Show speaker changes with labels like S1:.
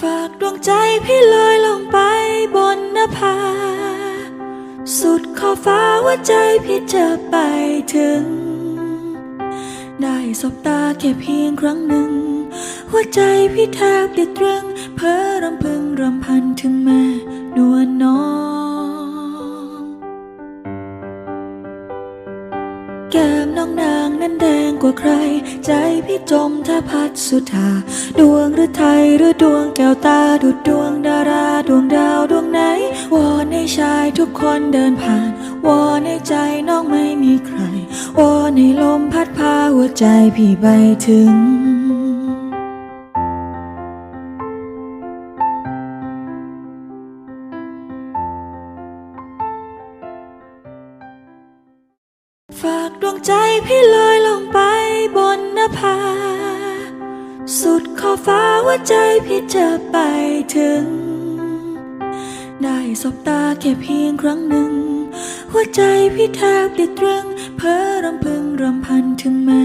S1: ฝากดวงใจพี่ลอยลงไปบนนภา สุดขอบฟ้าว่าใจพี่จะไปถึง ได้สบตาแค่เพียงครั้งหนึ่ง หัวใจพี่แทบเดือดรึงเพ้อรำพึงรำพันถึงแม่ แก้มน้องนางนั้นแดงกว่าใคร ใจพี่จมถ้าพัดสุธาดวงหรือไทยหรือดวงแก้วตาดุดดวงดาราดวงดาวดวงไหน วอนให้ชายทุกคนเดินผ่าน วอนให้ใจน้องไม่มีใคร วอนให้ลมพัดพาหัวใจพี่ไปถึง ฝากดวงใจพี่ลอยลงไปบนนภา สุดขอบฟ้าว่าใจพี่จะไปถึง ได้สบตาแค่เพียงครั้งหนึ่ง หัวใจพี่แทบติดตรึง เพ้อรำพึงรำพันถึงแม้